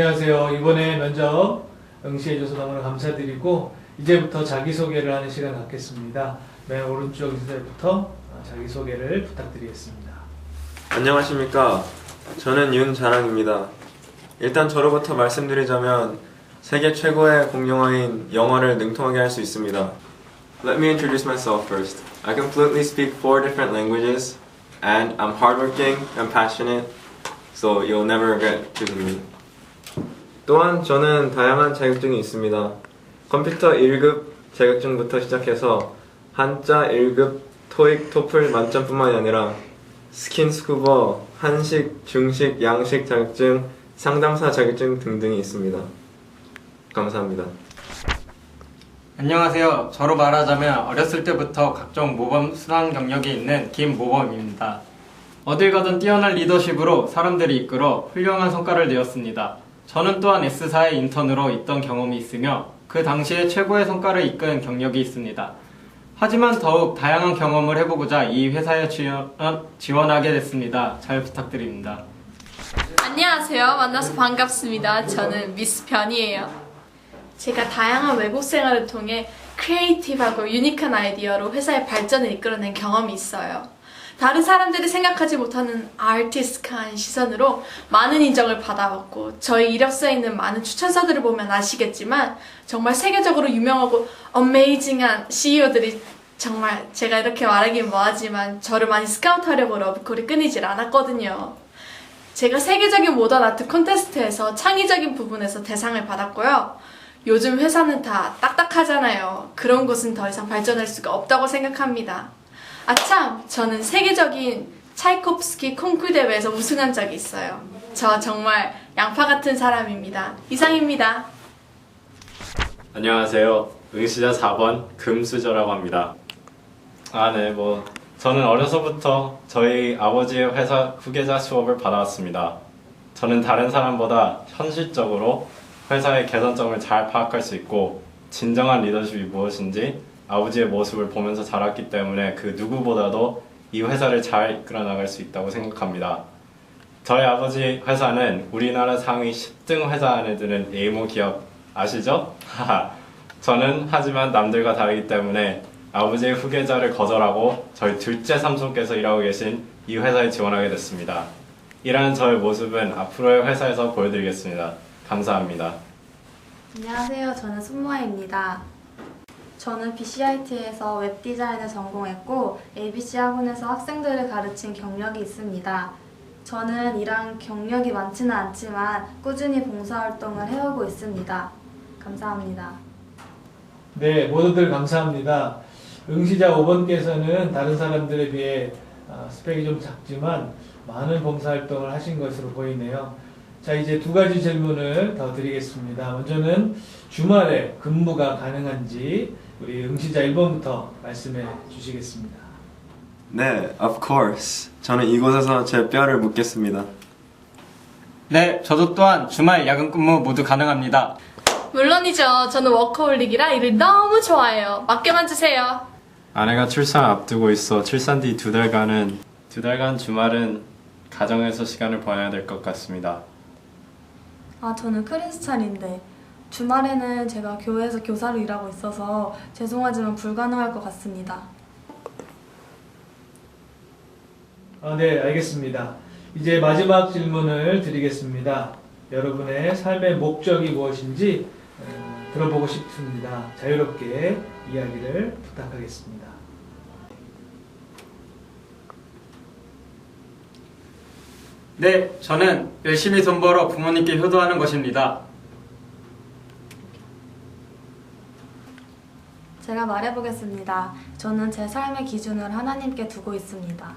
안녕하세요. 이번에 면접 응시해줘서 너무나 감사드리고 이제부터 자기소개를 하는 시간 갖겠습니다. 맨 오른쪽 인사부터 자기소개를 부탁드리겠습니다. 안녕하십니까. 저는 윤자랑입니다. 일단 저로부터 말씀드리자면 세계 최고의 공용어인 영어를 능통하게 할 수 있습니다. Let me introduce myself first. I completely speak four different languages and I'm hardworking and passionate, so you'll never regret choosing me. 또한 저는 다양한 자격증이 있습니다. 컴퓨터 1급 자격증부터 시작해서 한자 1급 토익 토플 만점뿐만이 아니라 스킨스쿠버, 한식, 중식, 양식 자격증, 상담사 자격증 등등이 있습니다. 감사합니다. 안녕하세요. 저로 말하자면 어렸을 때부터 각종 모범 수상 경력이 있는 김모범입니다. 어딜 가든 뛰어난 리더십으로 사람들을 이끌어 훌륭한 성과를 내었습니다. 저는 또한 S사의 인턴으로 있던 경험이 있으며 그 당시에 최고의 성과를 이끈 경력이 있습니다. 하지만 더욱 다양한 경험을 해보고자 이 회사에 지원, 지원하게 됐습니다. 잘 부탁드립니다. 안녕하세요. 만나서 반갑습니다. 저는 미스 변이에요. 제가 다양한 외국 생활을 통해 크리에이티브하고 유니크한 아이디어로 회사의 발전을 이끌어낸 경험이 있어요. 다른 사람들이 생각하지 못하는 아티스트한 시선으로 많은 인정을 받아왔고 저희 이력서에 있는 많은 추천서들을 보면 아시겠지만 정말 세계적으로 유명하고 어메이징한 CEO들이 정말 제가 이렇게 말하긴 뭐하지만 저를 많이 스카우트하려고 러브콜이 끊이질 않았거든요. 제가 세계적인 모던 아트 콘테스트에서 창의적인 부분에서 대상을 받았고요. 요즘 회사는 다 딱딱하잖아요. 그런 곳은 더 이상 발전할 수가 없다고 생각합니다. 아참, 저는 세계적인 차이콥스키 콩쿠르 대회에서 우승한 적이 있어요. 저 정말 양파 같은 사람입니다. 이상입니다. 안녕하세요. 응시자 4번 금수저라고 합니다. 아, 네, 뭐, 저는 어려서부터 저희 아버지의 회사 후계자 수업을 받아왔습니다. 저는 다른 사람보다 현실적으로 회사의 개선점을 잘 파악할 수 있고, 진정한 리더십이 무엇인지 아버지의 모습을 보면서 자랐기 때문에 그 누구보다도 이 회사를 잘 이끌어 나갈 수 있다고 생각합니다. 저희 아버지 회사는 우리나라 상위 10등 회사 안에 드는 에이모 기업 아시죠? 저는 하지만 남들과 다르기 때문에 아버지의 후계자를 거절하고 저희 둘째 삼촌께서 일하고 계신 이 회사에 지원하게 됐습니다. 이러한 저의 모습은 앞으로의 회사에서 보여드리겠습니다. 감사합니다. 안녕하세요. 저는 손모아입니다. 저는 BCIT에서 웹 디자인을 전공했고 ABC 학원에서 학생들을 가르친 경력이 있습니다. 저는 이런 경력이 많지는 않지만 꾸준히 봉사활동을 해오고 있습니다. 감사합니다. 네, 모두들 감사합니다. 응시자 5번께서는 다른 사람들에 비해 아, 스펙이 좀 작지만 많은 봉사활동을 하신 것으로 보이네요. 자, 이제 두 가지 질문을 더 드리겠습니다. 먼저는 주말에 근무가 가능한지 우리 응시자 1번부터 말씀해 주시겠습니다. 네, of course. 저는 이곳에서 제 뼈를 묻겠습니다. 네, 저도 또한 주말 야근 근무 모두 가능합니다. 물론이죠. 저는 워커홀릭이라 일을 너무 좋아해요. 맡겨만 주세요. 아내가 출산 앞두고 있어 출산 뒤 두 달간은 두 달간 주말은 가정에서 시간을 보내야 될 것 같습니다. 아, 저는 크리스찬인데 주말에는 제가 교회에서 교사로 일하고 있어서 죄송하지만 불가능할 것 같습니다. 아, 네, 알겠습니다. 이제 마지막 질문을 드리겠습니다. 여러분의 삶의 목적이 무엇인지 어, 들어보고 싶습니다. 자유롭게 이야기를 부탁하겠습니다. 네, 저는 열심히 돈 벌어 부모님께 효도하는 것입니다. 제가 말해보겠습니다. 저는 제 삶의 기준을 하나님께 두고 있습니다.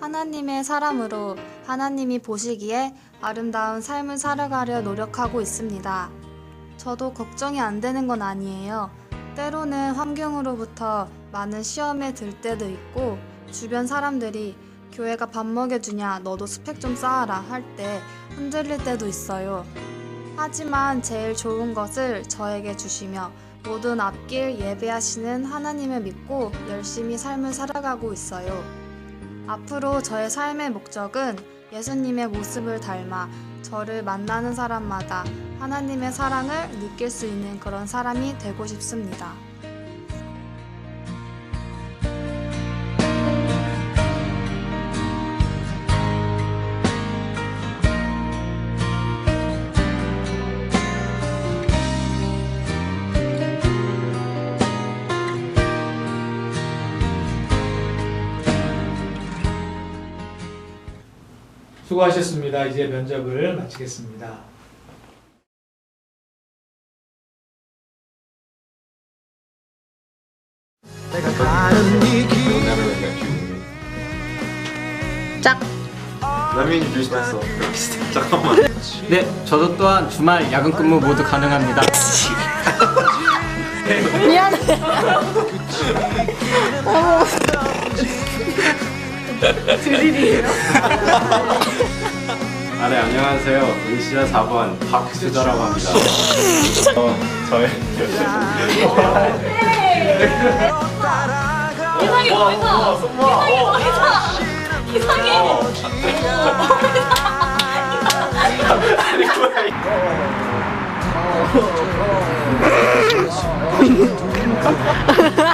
하나님의 사람으로 하나님이 보시기에 아름다운 삶을 살아가려 노력하고 있습니다. 저도 걱정이 안 되는 건 아니에요. 때로는 환경으로부터 많은 시험에 들 때도 있고, 주변 사람들이 교회가 밥 먹여주냐, 너도 스펙 좀 쌓아라 할 때 흔들릴 때도 있어요. 하지만 제일 좋은 것을 저에게 주시며 모든 앞길 예배하시는 하나님을 믿고 열심히 삶을 살아가고 있어요. 앞으로 저의 삶의 목적은 예수님의 모습을 닮아 저를 만나는 사람마다 하나님의 사랑을 느낄 수 있는 그런 사람이 되고 싶습니다. 수고하셨습니다. 이제 면접을 마치겠습니다. 짝. Let me introduce myself. 잠깐만. 네, 저도 또한 주말 야근 근무 모두 가능합니다. 아, 네, 안녕하세요. 응시자 4번 박수저라고 합니다. 어, 저의 이상해 보이다. 이상해 보이다. 이상해.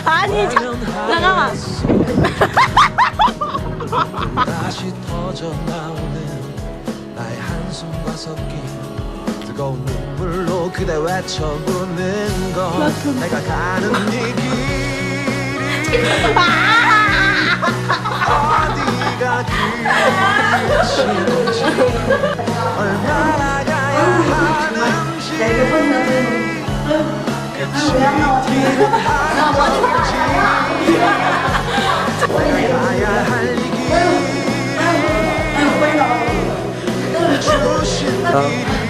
아니 잠깐만. 다시 터져 나오는 나의 한숨과 섞인 뜨거운 눈물로 그대 외쳐부는 건 내가 가는 이 길이 어디가 끝인지? 얼마나 가야 하는지. 끝이 있기 이길 주신 이